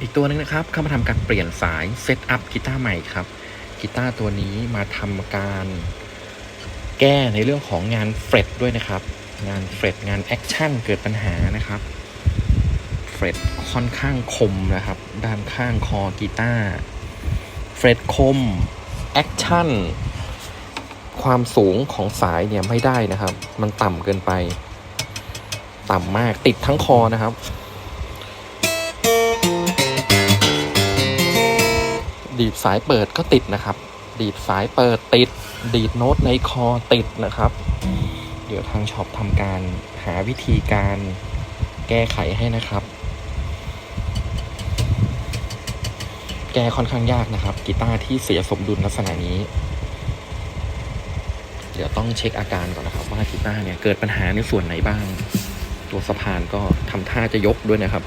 อีกตัวหนึงนะครับเข้ามาทำการเปลี่ยนสายเซตอัพกีตาร์ใหม่ครับกีตาร์ตัวนี้มาทำการแก้ในเรื่องของงานเฟรตด้วยนะครับ งานเฟรตงานแอคชั่นเกิดปัญหานะครับเฟรตค่อนข้างคมนะครับ ด้านข้างคอกีตาร์เฟรตคมแอคชั่นความสูงของสายเนี่ยไม่ได้นะครับ มันต่ำเกินไป ต่ำมากติดทั้งคอนะครับ ดีดสายเปิดก็ติดนะครับ ดีดสายเปิดติด ดีดโน้ตในคอติดนะครับ เดี๋ยวทางช็อปทำการหาวิธีการแก้ไขให้นะครับ แก้ค่อนข้างยากนะครับ กีตาร์ที่เสียสมดุลลักษณะนี้ เดี๋ยวต้องเช็คอาการก่อนนะครับ ว่ากีตาร์เนี่ยเกิดปัญหาในส่วนไหนบ้าง ตัวสะพานก็ทำท่าจะยกด้วยนะครับ